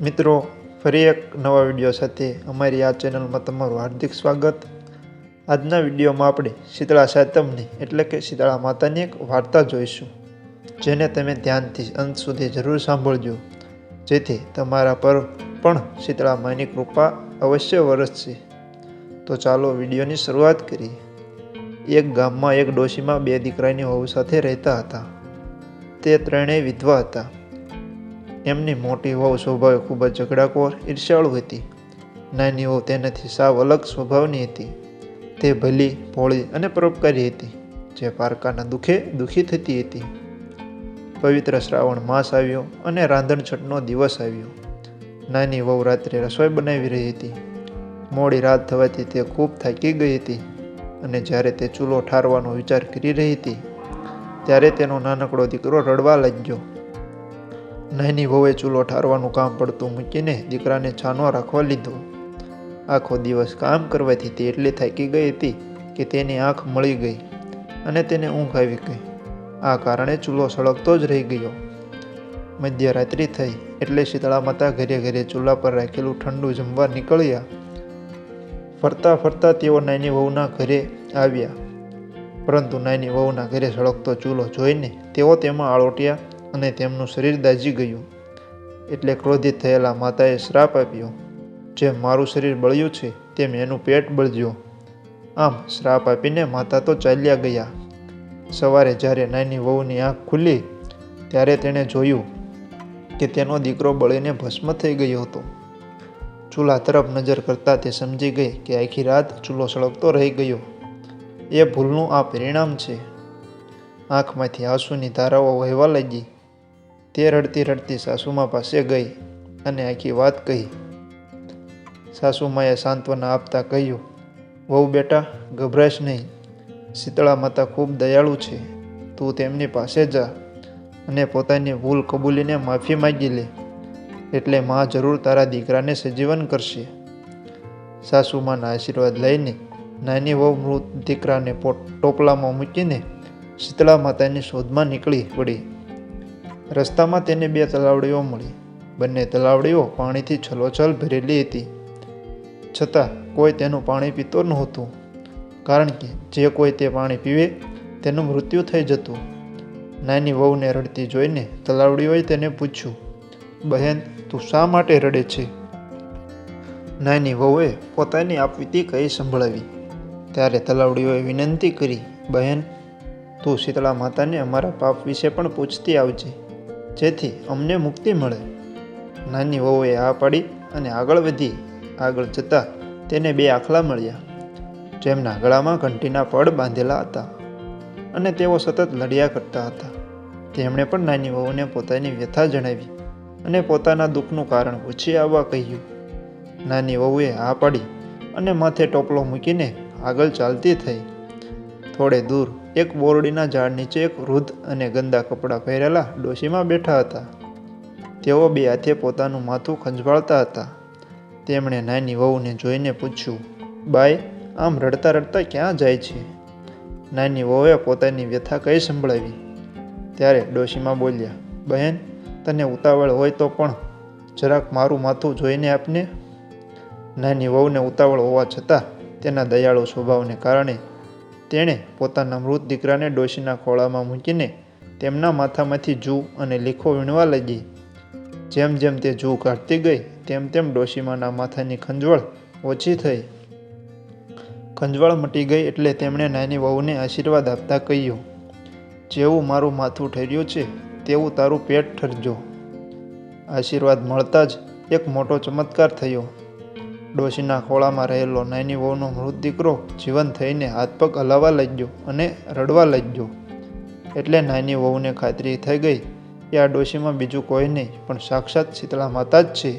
મિત્રો, ફરી એક નવા વીડિયો સાથે અમારી આ ચેનલમાં તમારું હાર્દિક સ્વાગત. આજના વિડીયોમાં આપણે શીતળા સાતમની, એટલે કે શીતળા માતાની એક વાર્તા જોઈશું, જેને તમે ધ્યાનથી અંત સુધી જરૂર સાંભળજો, જેથી તમારા પર પણ શીતળા માની કૃપા અવશ્ય વરસશે. તો ચાલો વિડીયોની શરૂઆત કરીએ. એક ગામમાં એક ડોશીમાં બે દીકરાની વહુ સાથે રહેતા હતા. તે ત્રણેય વિધવા હતા. એમની મોટી વહુ સ્વભાવે ખૂબ જ ઝઘડાખોર, ઈર્ષ્યાળુ હતી. નાની વહુ તેનાથી સાવ અલગ સ્વભાવની હતી. તે ભલી, ભોળી અને પરોપકારી હતી, જે પારકાના દુઃખે દુઃખી થતી હતી. પવિત્ર શ્રાવણ માસ આવ્યો અને રાંધણછટનો દિવસ આવ્યો. નાની વહુ રાત્રે રસોઈ બનાવી રહી હતી. મોડી રાત થવાથી તે ખૂબ થાકી ગઈ હતી અને જ્યારે તે ચૂલો ઠારવાનો વિચાર કરી રહી હતી, ત્યારે તેનો નાનકડો દીકરો રડવા લાગ્યો. નાની વહુએ ચૂલો ઠારવાનું કામ પડતું મૂકીને દીકરાને છાનો રાખવા લીધો. આખો દિવસ કામ કરવાથી તે એટલી થાકી ગઈ હતી કે તેની આંખ મળી ગઈ અને તેને ઊંઘ આવી ગઈ. આ કારણે ચૂલો સળગતો જ રહી ગયો. મધ્યરાત્રિ થઈ એટલે શીતળા માતા ઘરે ઘરે ચૂલા પર રાખેલું ઠંડુ જમવા નીકળ્યા. ફરતા ફરતા તેઓ નાની વહુના ઘરે આવ્યા. પરંતુ નાની વહુના ઘરે સળગતો ચૂલો જોઈને તેઓ તેમાં આળોટ્યા. અને તેમનું શરીર દાઝી ગયું. એટલે ક્રોધિત થયેલા માતાએ શ્રાપ આપ્યો. જેમ મારું શરીર બળ્યું છે, તેમ એનું પેટ બળજો. આમ શ્રાપ આપીને માતા તો ચાલ્યા ગયા. સવારે જ્યારે નાની વહુની આંખ ખુલી, ત્યારે તેણે જોયું કે તેનો દીકરો બળીને ભસ્મ થઈ ગયો હતો. ચૂલા તરફ નજર કરતાં તે સમજી ગઈ કે આખી રાત ચૂલો સળગતો રહી ગયો. એ ભૂલનું આ પરિણામ છે. આંખમાંથી આંસુની ધારાઓ વહેવા લાગી. તે રડતી રડતી સાસુમા પાસે ગઈ અને આખી વાત કહી. સાસુમાએ સાંત્વના આપતા કહ્યું, વહુ બેટા, ગભરાશ નહીં. શીતળા માતા ખૂબ દયાળુ છે. તું તેમની પાસે જા અને પોતાની ભૂલ કબૂલીને માફી માગી લે. એટલે માં જરૂર તારા દીકરાને સજીવન કરશે. સાસુમાના આશીર્વાદ લઈને નાની વહુ મૃત દીકરાને ટોપલામાં મૂકીને શીતળા માતાની શોધમાં નીકળી પડી રસ્તામાં તેને બે તલાવડીઓ મળી. બંને તલાવડીઓ પાણીથી છલોછલ ભરેલી હતી. છતાં કોઈ તેનું પાણી પીતો નહોતું, કારણ કે જે કોઈ તે પાણી પીવે, તેનું મૃત્યુ થઈ જતું. નાની વહુને રડતી જોઈને તલાવડીઓએ તેને પૂછ્યું, બહેન, તું શા માટે રડે છે? નાની વહુએ પોતાની આપવીતી કહી સંભળાવી. ત્યારે તલાવડીઓએ વિનંતી કરી, બહેન, તું શીતળા માતાને અમારા પાપ વિશે પણ પૂછતી આવજે. જેથી અમને મુક્તિ મળે. નાની વહુએ આ પાડી અને આગળ વધી આગળ જતાં તેને બે આખલા મળ્યા. જેમના ગળામાં ઘંટીના પડ બાંધેલા હતા અને તેઓ સતત લડ્યા કરતા હતા. તેમણે પણ નાની વહુને પોતાની વ્યથા જણાવી અને પોતાના દુઃખનું કારણ પૂછી આવવા કહ્યું. નાની વહુએ આ પાડી અને માથે ટોપલો મૂકીને આગળ ચાલતી થઈ. થોડે દૂર એક બોરડીના ઝાડ નીચે એક વૃદ્ધ અને ગંદા કપડાં પહેરેલા ડોશીમાં બેઠા હતા. તેઓ બે હાથે પોતાનું માથું ખંજવાળતા હતા. તેમણે નાની વહુને જોઈને પૂછ્યું બાય આમ રડતા રડતા ક્યાં જાય છે? નાની વહુએ પોતાની વ્યથા કઈ સંભળાવી? ત્યારે ડોશીમાં બોલ્યા, બહેન, તને ઉતાવળ હોય તો પણ જરાક મારું માથું જોઈને આપને. નાની વહુને ઉતાવળ હોવા છતાં તેના દયાળુ સ્વભાવને કારણે તેણે પોતાના મૃત દીકરાને ડોશીના ખોળામાં મૂકીને તેમના માથામાંથી જૂ અને લીખો વીણવા લાગી. જેમ જેમ તે જૂ કાઢતી ગઈ, તેમ તેમ ડોશીમાના માથાની ખંજવળ ઓછી થઈ. ખંજવાળ મટી ગઈ એટલે તેમણે નાની વહુને આશીર્વાદ આપતા કહ્યું, જેવું મારું માથું ઠર્યું છે, તેવું તારું પેટ ઠરજો. આશીર્વાદ મળતા જ એક મોટો ચમત્કાર થયો. ડોશીના ખોળામાં રહેલો નાની વહુનો મૃત દીકરો જીવન થઈને હાથ પગ હલાવવા લાગ્યો અને રડવા લાગ્યો. એટલે નાની વહુને ખાતરી થઈ ગઈ કે આ ડોશીમાં બીજું કોઈ નહીં, પણ સાક્ષાત શીતળા માતા જ છે.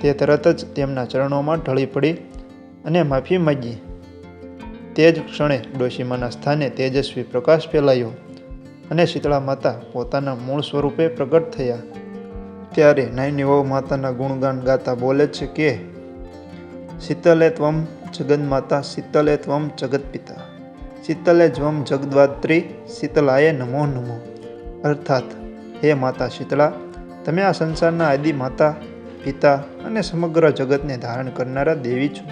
તે તરત જ તેમના ચરણોમાં ઢળી પડી અને માફી માગી. તે જ ક્ષણે ડોશીમાના સ્થાને તેજસ્વી પ્રકાશ ફેલાયો અને શીતળા માતા પોતાના મૂળ સ્વરૂપે પ્રગટ થયા. ત્યારે નાની વહુ માતાના ગુણગાન ગાતા બોલે છે કે શીતલે ત્વમ જગન્માતા શીતલે ત્વમ જગતપિતા શીતલે જ્વમ જગદ્વાત્રી શીતલાએ નમો નમો. અર્થાત, હે માતા શીતળા તમે આ સંસારના આદિ માતા, પિતા અને સમગ્ર જગતને ધારણ કરનારા દેવી છો.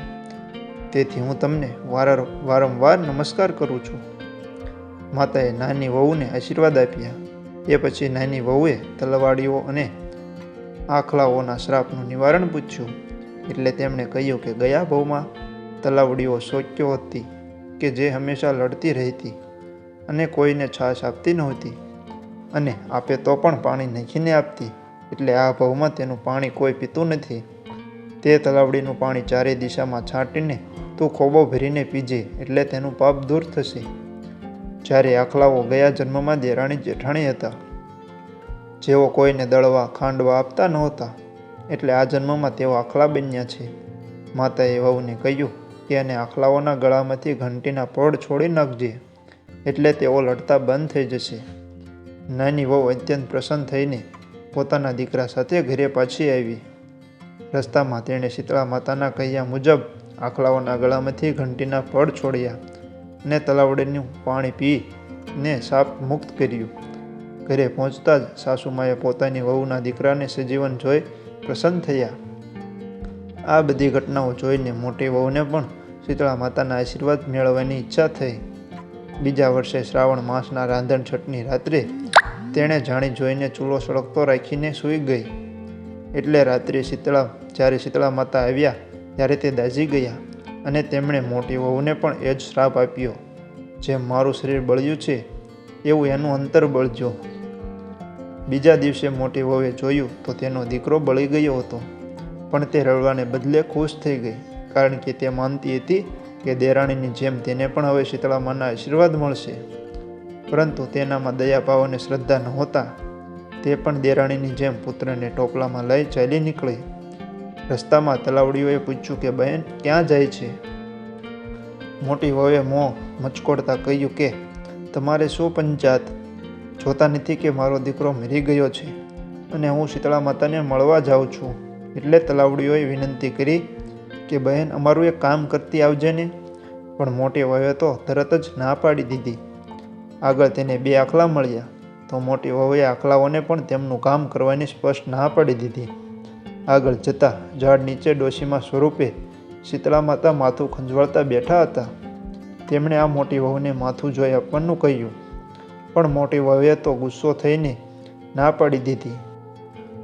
તેથી હું તમને વાર વારંવાર નમસ્કાર કરું છું. માતાએ નાની વહુને આશીર્વાદ આપ્યા. એ પછી નાની વહુએ તલવાડીઓ અને આખલાઓના શ્રાપનું નિવારણ પૂછ્યું. એટલે તેમણે કહ્યું કે ગયા ભાવમાં તલાવડીઓ શોક્યો હતી કે જે હંમેશા લડતી રહેતી અને કોઈને છાશ આપતી નહોતી અને આપે તો પણ પાણી નાખીને આપતી. એટલે આ ભવમાં તેનું પાણી કોઈ પીતું નથી. તે તલાવડીનું પાણી ચારે દિશામાં છાંટીને તું ખોબો ભરીને પીજે એટલે તેનું પાપ દૂર થશે. જ્યારે આખલાઓ ગયા જન્મમાં દેરાણી જેઠાણી હતા. જેઓ કોઈને દળવા, ખાંડવા આપતા નહોતા. એટલે આ જન્મમાં તેઓ આખલા બન્યા છે. માતાએ વહુને કહ્યું કે એને આખલાઓના ગળામાંથી ઘંટીના પડ છોડી નાખજે, એટલે તેઓ લડતા બંધ થઈ જશે. નાની વહુ અત્યંત પ્રસન્ન થઈને પોતાના દીકરા સાથે ઘરે પાછી આવી. રસ્તામાં તેણે શીતળા માતાના કહ્યા મુજબ આખલાઓના ગળામાંથી ઘંટીના પડ છોડ્યા ને તલાવડીનું પાણી પી ને સાપ મુક્ત કર્યું. ઘરે પહોંચતા જ સાસુમાએ પોતાની વહુના દીકરાને સજીવન જોઈ પ્રસન્ન થયા. આ બધી ઘટનાઓ જોઈને મોટી વહુને પણ શીતળા માતાના આશીર્વાદ મેળવવાની ઈચ્છા થઈ. બીજા વર્ષે શ્રાવણ માસના રાંધણ છઠની રાત્રે તેણે જાણી જોઈને ચૂલો સળગતો રાખીને સૂઈ ગઈ. એટલે રાત્રે શીતળા, જ્યારે શીતળા માતા આવ્યા, ત્યારે તે દાઝી ગયા અને તેમણે મોટી વહુને પણ એ જ શ્રાપ આપ્યો. જેમ મારું શરીર બળ્યું છે, એવું એનું અંતર બળજો. બીજા દિવસે મોટી વહુએ જોયું તો તેનો દીકરો બળી ગયો હતો. પણ તે રડવાને બદલે ખુશ થઈ ગઈ, કારણ કે તે માનતી હતી કે દેરાણીની જેમ તેને પણ હવે શીતળામાના આશીર્વાદ મળશે. પરંતુ તેનામાં દયાભાવ અને શ્રદ્ધા નહોતા. તે પણ દેરાણીની જેમ પુત્રને ટોપલામાં લઈ ચાલી નીકળી. રસ્તામાં તલાવડીઓએ પૂછ્યું કે, બહેન, ક્યાં જાય છે? મોટી વહુએ મોં મચકોડતા કહ્યું કે, તમારે શું પંચાત જોતા નથી કે મારો દીકરો મરી ગયો છે અને હું શીતળા માતાને મળવા જાઉં છું. એટલે તલાવડીઓએ વિનંતી કરી કે બહેન, અમારું એક કામ કરતી આવજે ને. પણ મોટી વહુએ તો તરત જ ના પાડી દીધી. આગળ તેને બે આખલા મળ્યા. તો મોટી વહુએ આખલાઓને પણ તેમનું કામ કરવાની સ્પષ્ટ ના પાડી દીધી. આગળ જતાં ઝાડ નીચે ડોશીમાં સ્વરૂપે શીતળા માતા માથું ખંજવાળતા બેઠા હતા. તેમણે આ મોટી વહુને માથું જોઈ આપવાનું કહ્યું. પણ મોટી વહુએ તો ગુસ્સો થઈને ના પાડી દીધી.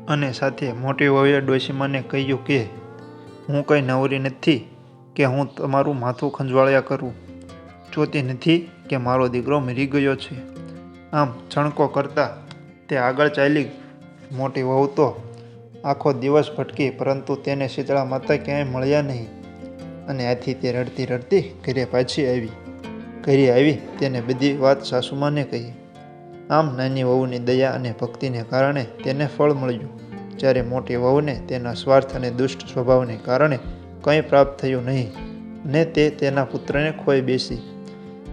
અને સાથે મોટી વહુએ ડોશીમાને કહ્યું કે, હું કંઈ નવરી નથી કે હું તમારું માથું ખંજવાળ્યા કરું. જોતી નથી કે મારો દીકરો મરી ગયો છે. આમ છણકો કરતા તે આગળ ચાલી મોટી વહુ તો આખો દિવસ ભટકી, પરંતુ તેને શીતળા માતા ક્યાંય મળ્યા નહીં. અને આથી તે રડતી રડતી ઘરે પાછી આવી. ઘરે આવી તેને બધી વાત સાસુમાને કહી. આમ નાની વહુની દયા અને ભક્તિને કારણે તેને ફળ મળ્યું. જ્યારે મોટી વહુને તેના સ્વાર્થ અને દુષ્ટ સ્વભાવને કારણે કંઈ પ્રાપ્ત થયું નહીં, ને તે તેના પુત્રને ખોઈ બેસી.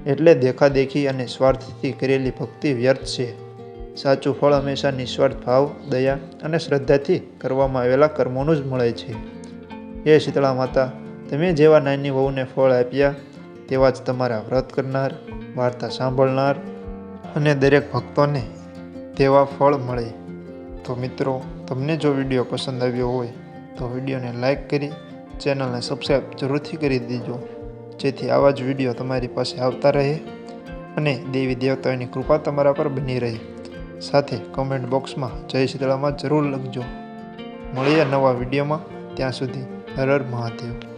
એટલે દેખાદેખી અને સ્વાર્થથી કરેલી ભક્તિ વ્યર્થ છે. સાચું ફળ હંમેશા નિસ્વાર્થ ભાવ, દયા અને શ્રદ્ધાથી કરવામાં આવેલા કર્મોનું જ મળે છે. હે શીતળા માતા, તમે જેવા નાની વહુને ફળ આપ્યા, તેવા જ તમારા વ્રત કરનાર, વાર્તા સાંભળનાર અને દરેક ભક્તોને તેવા ફળ મળે. તો મિત્રો, તમને જો વીડિયો પસંદ આવ્યો હોય, તો વિડીયોને લાઈક કરી, ચેનલને સબસ્ક્રાઈબ જરૂરથી કરી દેજો. જેથી આવા જ વીડિયો તમારી પાસે આવતા રહે અને દેવી દેવતાઓની કૃપા તમારા પર બની રહે. સાથે કમેન્ટ બોક્સમાં જય શીતળામાં જરૂર લખજો. મળીએ નવા વિડીયોમાં. ત્યાં સુધી હર હર મહાદેવ.